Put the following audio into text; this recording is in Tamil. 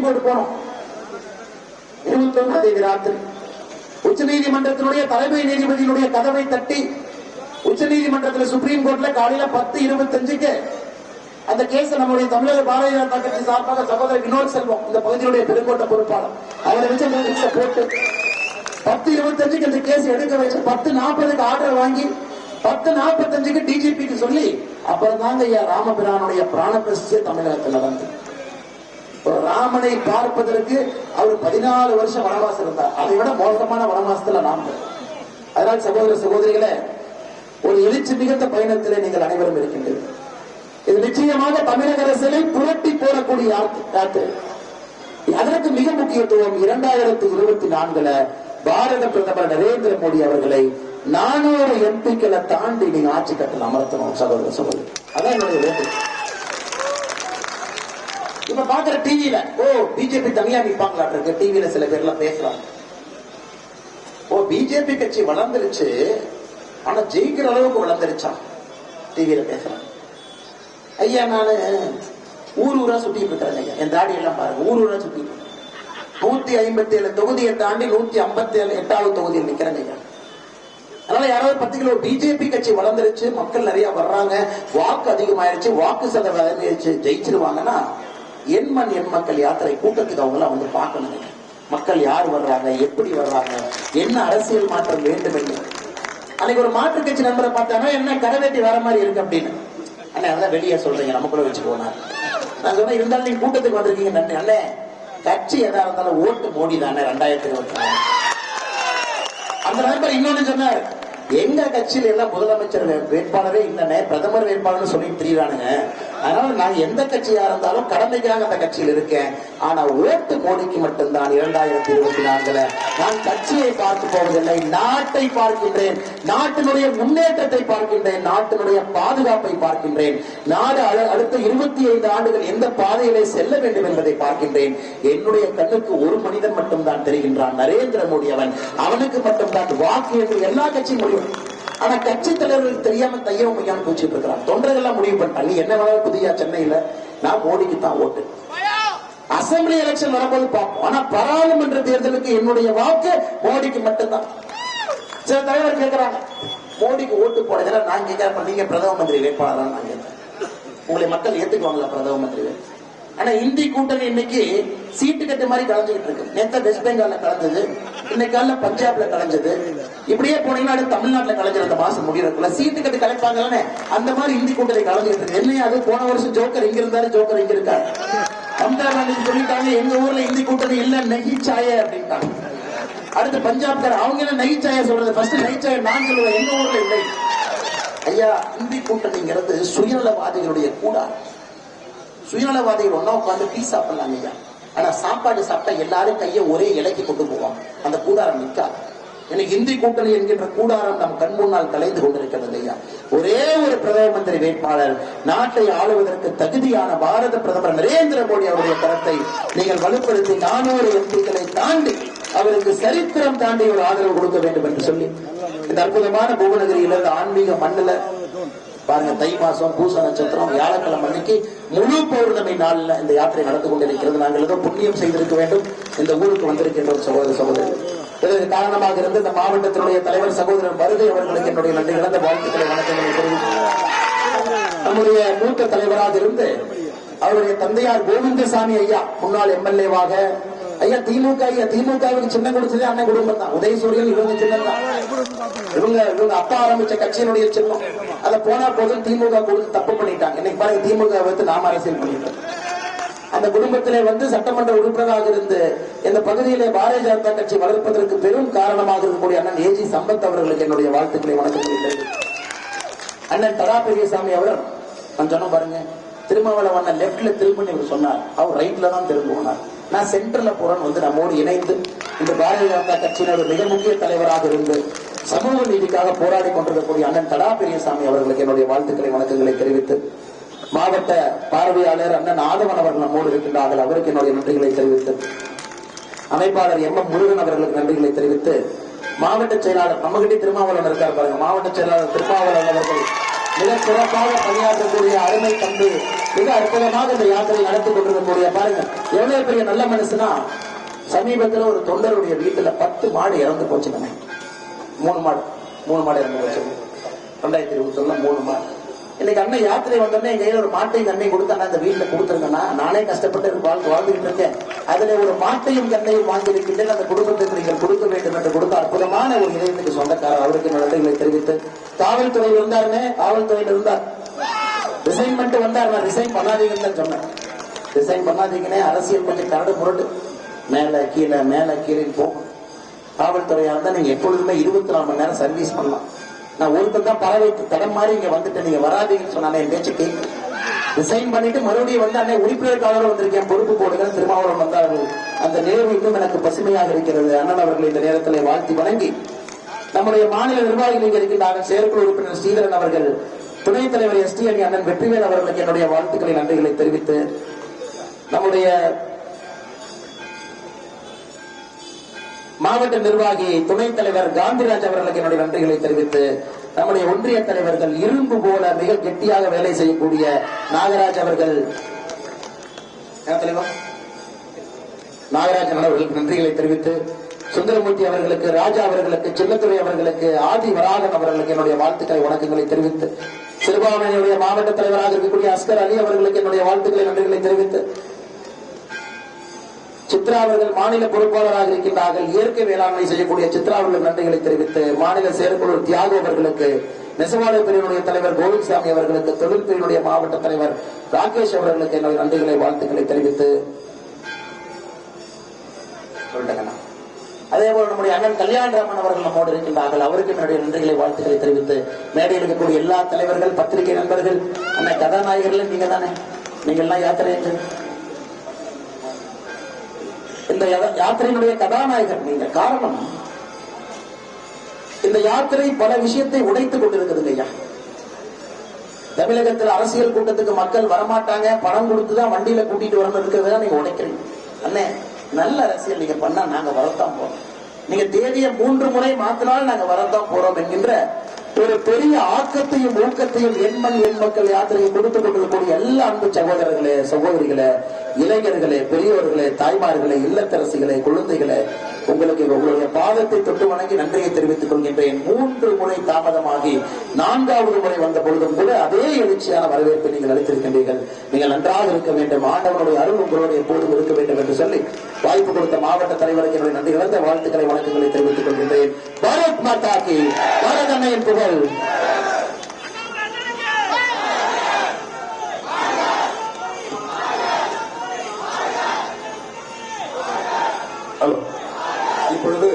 சுப்ரீம் கோர்ட் போனோம். இருபத்தி ஒன்றாம் தேதி ராத்திரி. உச்ச நீதிமன்றத்தினுடைய தலைமை நீதிபதியினுடைய கதவை தட்டி உச்ச நீதிமன்றத்தில் சுப்ரீம் கோர்ட்ல காலையில பத்து இருபத்தி அஞ்சுக்கு அந்த கேஸ் நம்முடைய தமிழக பாரதிய ஜனதா கட்சி சார்பாக சகோதரர் வினோத் செல்வம் இந்த பகுதியுடைய பெருங்கோட்ட பொறுப்பாளர். அவரை வச்சு போட்டு பத்து இருபத்தஞ்சுக்கு இந்த கேஸ் எடுக்க வச்சு பத்து நாற்பதுக்கு ஆர்டர் வாங்கி பத்து நாற்பத்தஞ்சுக்கு டிஜிபிக்கு சொல்லி அப்புறம் தாங்க ஐயா ராமபிரானுடைய பிராண பிரசித்திய தமிழகத்தில் நடந்தது. ராமனை பார்ப்பதற்கு அவர் பதினாலு வருஷம் வனவாசம் இருந்தார். அதை விட மோசமான வனவாசத்துல நாம் அதனால் சகோதர சகோதரிகளே ஒரு எழுச்சி மிகுந்த பயணத்திலே நீங்கள் அனைவரும் இருக்கின்றீர்கள். இது நிச்சயமாக தமிழக அரசியலை புரட்டி போடக்கூடிய யாத்து- அதற்கு மிக முக்கியத்துவம் இரண்டாயிரத்தி இருபத்தி நான்குல பாரத பிரதமர் நரேந்திர மோடி அவர்களை நானூறு எம்பிக்களை தாண்டி நீங்க ஆட்சி கட்டல அமர்த்தணும் சகோதர சகோதரி. அதான் என்னுடைய வேண்டுகோள். இப்ப பாக்குற டிவில ஓ பிஜேபி தனியா நிப்பாங்களா இருக்கு. டிவில சில பேர்லாம் பேசுறாங்க. ஓ பிஜேபி கட்சி வளர்ந்துருச்சு. ஆனா ஜெயிக்கிற அளவுக்கு வளர்ந்துருச்சா? டிவியில பேசுறாங்க. ஐயா நானு ஊர் ஊரா சுத்திட்டு இருக்கிறேன் ஐயா. என் தாடி எல்லாம் பாருங்க. ஊர் ஊரா சுத்திட்டு நூத்தி ஐம்பத்தி ஏழு தொகுதியை தாண்டி நூத்தி ஐம்பத்தி ஏழு எட்டாவது தொகுதியில் நிக்கிறேன் ஐயா. அதனால யாராவது பத்து கிலோ பிஜேபி கட்சி வளர்ந்துருச்சு. மக்கள் நிறைய வர்றாங்க. வாக்கு அதிகமாயிருச்சு. வாக்கு சதவீதம் அதிகரிச்சு ஜெயிச்சிருவாங்கன்னா எண்மண் என் மக்கள் யாத்திரை கூட்டத்துக்கு அவங்க எல்லாம் வந்து பார்க்கணுங்க. மக்கள் யார் வர்றாங்க எப்படி வர்றாங்க என்ன அரசியல் மாற்றம் வேண்டும் என்று. அன்னைக்கு ஒரு மாற்று கட்சி நண்பரை பார்த்தாங்க என்ன கரவேட்டி வர மாதிரி இருக்கு அப்படின்னு. அண்ணே அதான் வெளியே சொல்றீங்க நமக்குள்ள வச்சு போனா. நான் சொன்னேன் இருந்தாலும் நீங்க கூட்டத்துக்கு வந்திருக்கீங்க நன்றி. அண்ணே கட்சி எதா இருந்தாலும் ஓட்டு மோடி தானே ரெண்டாயிரத்தி இருபத்தி அந்த நண்பர் இன்னொன்னு சொன்னார் எங்க கட்சியில எல்லாம் முதலமைச்சர் வேட்பாளரே இல்லைன்னே பிரதமர் வேட்பாளர்னு சொல்லிட்டு திரியிறானுங்க. அதனால நான் எந்த கட்சியா இருந்தாலும் கடமைக்காக அந்த கட்சியில் இருக்கேன். ஆனா ஓட்டு கோடிக்கு மட்டும்தான் இரண்டாயிரத்தி இருபத்தி நான்குல நான் கட்சியை பார்த்து போவதில்லை நாட்டை பார்க்கின்றேன் நாட்டினுடைய முன்னேற்றத்தை பார்க்கின்றேன் நாட்டினுடைய பாதுகாப்பை பார்க்கின்றேன். நாடு அடுத்த இருபத்தி ஐந்து ஆண்டுகள் எந்த பாதையிலே செல்ல வேண்டும் என்பதை பார்க்கின்றேன். என்னுடைய கண்ணுக்கு ஒரு மனிதன் மட்டும்தான் தெரிகின்றான் நரேந்திர மோடி அவன். அவனுக்கு மட்டும்தான் வாக்கு என்று எல்லா கட்சியும் முடியும். ஆனா கட்சி தலைவர்கள் தெரியாம தையம் மையான்னு பூச்சிட்டு இருக்கிறான் தொண்டர்கள் எல்லாம் முடிவு பண்ணிட்டான் நீ என்ன வேணாலும் புதியா சென்னையில நான் மோடிக்கு தான் ஓட்டு. அசம்பிளி எலெக்ஷன் வரும்போது பார்ப்போம். ஆனா பாராளுமன்ற தேர்தலுக்கு என்னுடைய வாக்கு மோடிக்கு மட்டும்தான். சில தலைவர் கேட்கிறாங்க மோடிக்கு ஓட்டு போடுறதுல நான் கேட்கிறேன் நீங்க பிரதம மந்திரி வேட்பாளரா நான் கேட்கிறேன் உங்களை மக்கள் ஏத்துக்குவாங்களா பிரதம மந்திரி ஆனா இந்தி கூட்டணி இன்னைக்கு சீட்டு கட்டு மாதிரி கலந்துகிட்டு இருக்கு. நேத்த வெஸ்ட் பெங்கால்ல கலந்தது இன்னைக்கு காலைல பஞ்சாப்ல கலைஞ்சது. இப்படியே போனீங்கன்னா அடுத்து தமிழ்நாட்டுல கலைஞ்சது அந்த மாசம் முடியறதுக்குள்ள. சீட்டு கட்டு கலைப்பாங்கல்ல அந்த மாதிரி இந்தி கூட்டணி கலந்துகிட்டு இருக்கு. என்ன அது? போன வருஷம் ஜோக்கர் இங்க இருந்தாரு ஜோக்கர் இங்க இருக்காரு. மம்தா பானர்ஜி சொல்லிட்டாங்க எங்க ஊர்ல இந்தி கூட்டணி இல்ல நெகி சாய அப்படின்ட்டாங்க. அடுத்து பஞ்சாப்கார் அவங்க என்ன நெய்ச்சாய சொல்றது? ஃபர்ஸ்ட் நெய்ச்சாய நான் சொல்லுவேன் எங்க ஊர்ல இல்லை. ஐயா இந்தி கூட்டணிங்கிறது சுயநலவாதிகளுடைய கூடாரம். சுயநலவாதிகள் ஒன்னா உட்கார்ந்து டீ சாப்பிடலாம் ஐயா. ஆனா சாப்பாடு சாப்பிட்டா எல்லாரும் கையை ஒரே இலைக்கு கொண்டு போவாங்க. அந்த கூடாரம் நிற்காது. எனக்கு இந்தி கூட்டணி என்கின்ற கூடாரம் நம் கண் முன்னால் கலைந்து கொண்டிருக்கிறது ஐயா ஒரே ஒரு பிரதம மந்திரி வேட்பாளர் நாட்டை ஆளுவதற்கு தகுதியான பாரத பிரதமர் நரேந்திர மோடி அவருடைய கருத்தை நீங்கள் வலுப்படுத்தி நானூறு எம்பிக்களை தாண்டி அவருக்கு சரித்திரம் தாண்டி ஒரு ஆதரவு கொடுக்க வேண்டும் என்று சொல்லி. இந்த அற்புதமான புவனகிரியிலிருந்து ஆன்மீக மண்ணுல பாருங்க தை மாசம் பூச நட்சத்திரம் வியாழக்கிழமை அன்னைக்கு முழு பௌர்ணமி நாளில் இந்த யாத்திரை நடந்து கொண்டிருக்கிறது. நாங்கள் ஏதோ புண்ணியம் செய்திருக்க வேண்டும். இந்த ஊருக்கு வந்திருக்கின்றோம் சகோதர சகோதரி. இதற்கு காரணமாக இருந்து இந்த மாவட்டத்தினுடைய தலைவர் சகோதரர் வருகை அவர்களுக்கு என்னுடைய நன்றி கலந்த வாழ்த்துக்களை வணக்கங்களை தெரிவித்து நம்முடைய மூத்த தலைவராக இருந்து அவருடைய தந்தையார் கோவிந்தசாமி ஐயா முன்னாள் எம்எல்ஏவாக ஐயா திமுக ஐயா திமுகவுக்கு சின்ன கொடுத்ததே அண்ணன் குடும்பம் தான். உதயசூரியன் இவங்க சின்னம் தான். இவங்க இவங்க அப்பா ஆரம்பிச்ச கட்சியினுடைய சின்னம். அத போனா போதும் திமுக கொடுத்து தப்பு பண்ணிட்டாங்க. இன்னைக்கு பாருங்க திமுக வந்து நாம அரசியல் பண்ணிட்டோம். அந்த குடும்பத்திலே வந்து சட்டமன்ற உறுப்பினராக இருந்து இந்த பகுதியிலே பாரதிய ஜனதா கட்சி வளர்ப்பதற்கு பெரும் காரணமாக இருக்கக்கூடிய அண்ணன் ஏஜி சம்பத் அவர்களுக்கு என்னுடைய வாழ்த்துக்களை வணக்கங்களை அண்ணன் தடா பெரியசாமி அவர் நான் சொன்ன பாருங்க திருமாவளவன் அண்ணன் லெப்ட்ல திரும்பி இவர் சொன்னார். அவர் ரைட்ல தான் திரும்புவார் நான் சென்டர்ல போறேன்னு வந்து நம்மோடு இணைந்து இந்த பாரதிய ஜனதா கட்சியினர் மிக முக்கிய தலைவராக இருந்து சமூக நீதிக்காக போராடி கொண்டிருக்கக்கூடிய அண்ணன் தடா பெரியசாமி அவர்களுக்கு என்னுடைய வாழ்த்துக்களை வணக்கங்களை தெரிவித்து மாவட்ட பார்வையாளர் அண்ணன் ஆதவன் அவர்கள் நம்மோடு இருக்கின்றார்கள். அவருக்கு என்னுடைய நன்றிகளை தெரிவித்து அமைப்பாளர் எம் எம் முருகன் அவர்களுக்கு நன்றிகளை தெரிவித்து மாவட்ட செயலாளர் நம்மகிட்ட திருமாவளவன் இருக்கார் பாருங்க. மாவட்ட செயலாளர் திருமாவளவன் அவர்கள் மிக சிறப்பாக பணியாற்றக்கூடிய அருமை தம்பி மிக அற்புதமாக இந்த யாத்திரை நடத்தி கொண்டிருக்கக்கூடிய பாருங்க. எவ்வளவு பெரிய நல்ல மனுஷனா? சமீபத்துல ஒரு தொண்டருடைய வீட்டுல பத்து மாடு இறந்து போச்சுங்க. மூணு மாடு மூணு மாடு இறந்து போச்சு. ரெண்டாயிரத்தி இருபத்தி ஒண்ணுல மூணு மாடு. இன்னைக்கு அண்ணன் யாத்திரை வந்தோடனே என் கையில் ஒரு மாட்டையும் எங்க கொடுத்து கொடுத்தா இந்த வீட்டுல கொடுத்துருங்கண்ணா. நானே கஷ்டப்பட்டு வாழ்ந்து வாழ்ந்துகிட்டு இருக்கேன். அதுல ஒரு மாட்டையும் கண்ணையும் வாங்கியிருக்கின்றேன் அந்த குடும்பத்துக்கு நீங்கள் கொடுக்க வேண்டும் என்று கொடுத்த அற்புதமான ஒரு இதயத்துக்கு சொந்தக்காரர் அவருக்கு நடத்தைகளை தெரிவித்து காவல்துறையில் இருந்தாருமே காவல்துறையில் இருந்தார். ரிசைன் பண்ணிட்டு வந்தார். நான் ரிசைன் பண்ணாதீங்கன்னு தான் சொன்னேன். ரிசைன் பண்ணாதீங்கன்னே அரசியல் கொஞ்சம் கரடு முரட்டு. மேல கீழே மேல கீழே போகும் காவல்துறையா இருந்தா நீங்க எப்பொழுதுமே இருபத்தி நாலு மணி நேரம் சர்வீஸ் பண்ணலாம். நான் ஒருத்தர் தான் பறவை தடம் மாதிரி இங்க வந்துட்டு நீங்க வராதீங்கன்னு சொன்னானே என் பேச்சு கேட்கு. ரிசைன் பண்ணிட்டு மறுபடியும் வந்து அண்ணே உறுப்பினருக்காக வந்திருக்கேன். பொறுப்பு போடுங்க திருமாவளவன் வந்தார்கள். அந்த நினைவு இன்னும் எனக்கு பசுமையாக இருக்கிறது. அண்ணன் அவர்கள் இந்த நேரத்தில் வாழ்த்தி வணங்கி நம்முடைய மாநில நிர்வாகிகள் இங்க இருக்கின்றார்கள். செயற்குழு உறுப்பினர் ஸ்ரீதரன் அவர்கள் துணைத் தலைவர் எஸ் டி அணி அண்ணன் வெற்றிவேல் அவர்களுக்கு என்னுடைய வாழ்த்துக்களை நன்றிகளை தெரிவித்து நம்முடைய மாவட்ட நிர்வாகி துணைத் தலைவர் காந்திராஜ் அவர்களுக்கு என்னுடைய நன்றிகளை தெரிவித்து நம்முடைய ஒன்றிய தலைவர்கள் இரும்பு போல மிக கெட்டியாக வேலை செய்யக்கூடிய நாகராஜ் அவர்கள். நாகராஜன் அவர்களுக்கு நன்றிகளை தெரிவித்து சுந்தரமூர்த்தி அவர்களுக்கு ராஜா அவர்களுக்கு சின்னத்துறை அவர்களுக்கு ஆதி வராகன் அவர்களுக்கு என்னுடைய வாழ்த்துக்களை வணக்கங்களை தெரிவித்து சிறுபான்மையினுடைய மாவட்ட தலைவராக இருக்கக்கூடிய அஸ்கர் அலி அவர்களுக்கு என்னுடைய வாழ்த்துக்களை நன்றிகளை தெரிவித்து சித்ரா அவர்கள் மாநில பொறுப்பாளராக இருக்கின்றார்கள். இயற்கை வேளாண்மை செய்யக்கூடிய சித்ரா அவர்கள் நன்றிகளை தெரிவித்து மாநில செயற்குழு தியாகு அவர்களுக்கு நெசவாளர் பிரிவினுடைய தலைவர் கோவிந்த்சாமி அவர்களுக்கு தொழில் பிரிவினுடைய மாவட்ட தலைவர் ராகேஷ் அவர்களுக்கு என்னுடைய நன்றிகளை வாழ்த்துக்களை தெரிவித்து அதே போல நம்முடைய அண்ணன் கல்யாணராமன் அவர்கள் நம்மோடு இருக்கின்றார்கள். அவருக்கு என்னுடைய நன்றிகளை வாழ்த்துக்களை தெரிவித்து மேடையில் இருக்கக்கூடிய எல்லா தலைவர்கள் பத்திரிகை நண்பர்கள் அண்ணன் கதாநாயகர்கள் நீங்க தானே நீங்க எல்லாம் யாத்திரை இந்த யாத்திரையினுடைய கதாநாயகர் நீங்க காரணம். இந்த யாத்திரை பல விஷயத்தை உடைத்துக் கொண்டிருக்குது ஐயா. தமிழகத்தில் அரசியல் கூட்டத்துக்கு மக்கள் வரமாட்டாங்க பணம் கொடுத்துதான் வண்டியில கூட்டிட்டு வரணும் இருக்கிறதா நீங்க உடைக்கிறீங்க. அண்ணே நல்ல அரசியல் நீங்க பண்ணா நாங்க வரத்தான் போறோம். நீங்க தேதியை மூன்று முறை மாத்தினால் நாங்க வரத்தான் போறோம் என்கின்ற ஒரு பெரிய ஆக்கத்தையும் ஊக்கத்தையும் எண்மண் எண் மக்கள் யாத்திரையை கொடுத்துக் கொண்டிருக்கக்கூடிய எல்லா அன்பு சகோதரர்களே சகோதரிகளே இளைஞர்களே பெரியவர்களே தாய்மார்களே இல்லத்தரசிகளே குழந்தைகளே உங்களுக்கு உங்களுடைய பாதத்தை தொட்டு வணங்கி நன்றியை தெரிவித்துக் கொள்கின்றேன். மூன்று முறை தாமதமாகி நான்காவது முறை வந்த பொழுதும் கூட அதே எழுச்சியான வரவேற்பை நீங்கள் அளித்திருக்கின்றீர்கள். நீங்கள் நன்றாக இருக்க வேண்டும். ஆண்டவனுடைய அருள் உங்களோடு எப்பொழுதும் இருக்க வேண்டும் என்று சொல்லி வாய்ப்பு கொடுத்த மாவட்ட தலைவருக்கு என்னுடைய நன்றி இழந்த வாழ்த்துக்களை வணக்கங்களை தெரிவித்துக் கொள்கின்றேன். பாரத் மாதா கி பாரத் புகழ். ஹலோ. இப்பொழுது